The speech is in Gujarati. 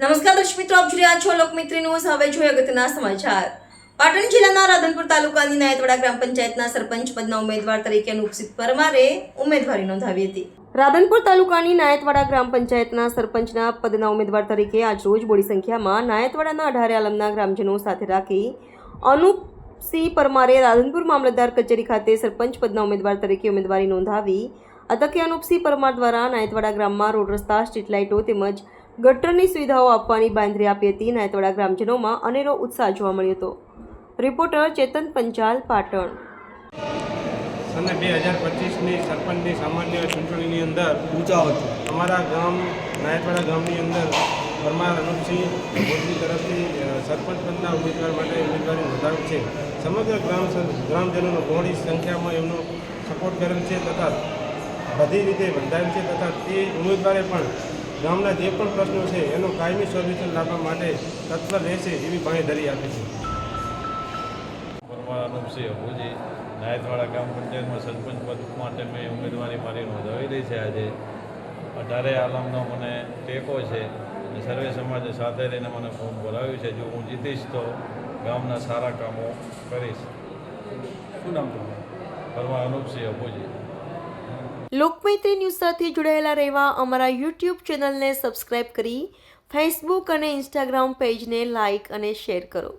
નમસ્કાર દર્શક મિત્રો, આપ જોઈ રહ્યા છો લોકમિત્રી ન્યૂઝ. હવે જોઈએ અગત્યના સમાચાર. પાટણ જિલ્લાના રાધનપુર તાલુકાની નાયતવાડા ગ્રામ પંચાયતના સરપંચ પદના ઉમેદવાર તરીકે અનુપસિત પરમારે ઉમેદવારી નોંધાવી હતી. રાધનપુર તાલુકાની નાયતવાડા ગ્રામ પંચાયતના સરપંચના પદના ઉમેદવાર તરીકે આજરોજ બોડી સંખ્યામાં નાયતવાડાના અઢારે આલમના ગ્રામજનો સાથે રાખી અનુપસિંહ પરમારે રાધનપુર મામલતદાર કચેરી ખાતે સરપંચ પદના ઉમેદવાર તરીકે ઉમેદવારી નોંધાવી. આ તકે અનુપસિંહ પરમાર દ્વારા નાયતવાડા ગ્રામમાં રોડ રસ્તા સ્ટ્રીટ લાઇટો તેમજ ગટરની સુવિધાઓ આપવાની બાંધરી આપી હતી. નાયતવાડા ગ્રામજનોમાં અનેરો ઉત્સાહ જોવા મળ્યો હતો. રિપોર્ટર ચેતન પંચાલ પાટણ. સને બે હજાર પચીસની સરપંચની સામાન્ય ચૂંટણીની અંદર અમારા ગામ નાયતવાડા ગામની અંદર પરમાર અનુપસિંહ મોદી તરફથી સરપંચ પદના ઉમેદવાર માટે ઉમેદવારી નોંધાવી છે. સમગ્ર ગ્રામ ગ્રામજનોનો બહોળી સંખ્યામાં એમનો સપોર્ટ કરેલ છે તથા બધી રીતે બંધાયેલ છે તથા તે ઉમેદવારે પણ ગામના જે પણ પ્રશ્નો છે એનો કાયમી સોલ્યુશન લાવવા માટે તત્પર રહેશે એવી બાંહેધરી આપી છે. અભુજી નાયતવાડા ગ્રામ પંચાયતમાં સરપંચ પદ માટે મેં ઉમેદવારી મારી નોંધાવેલી છે આજે. અઢારે આલમનો મને ટેકો છે અને સર્વે સમાજે સાથે રહીને મને ફોર્મ ભરાવ્યું છે. જો હું જીતીશ તો ગામના સારા કામો કરીશ. શું નામ તમારું? પરમાર અનુપસિંહ અભુજી લોકમૈત્રી ન્યૂઝ સાથે જોડાયેલા રહેવા અમારા યુટ્યુબ ચેનલને સબસ્ક્રાઇબ કરી ફેસબુક અને ઇન્સ્ટાગ્રામ પેજને લાઇક અને શેર કરો.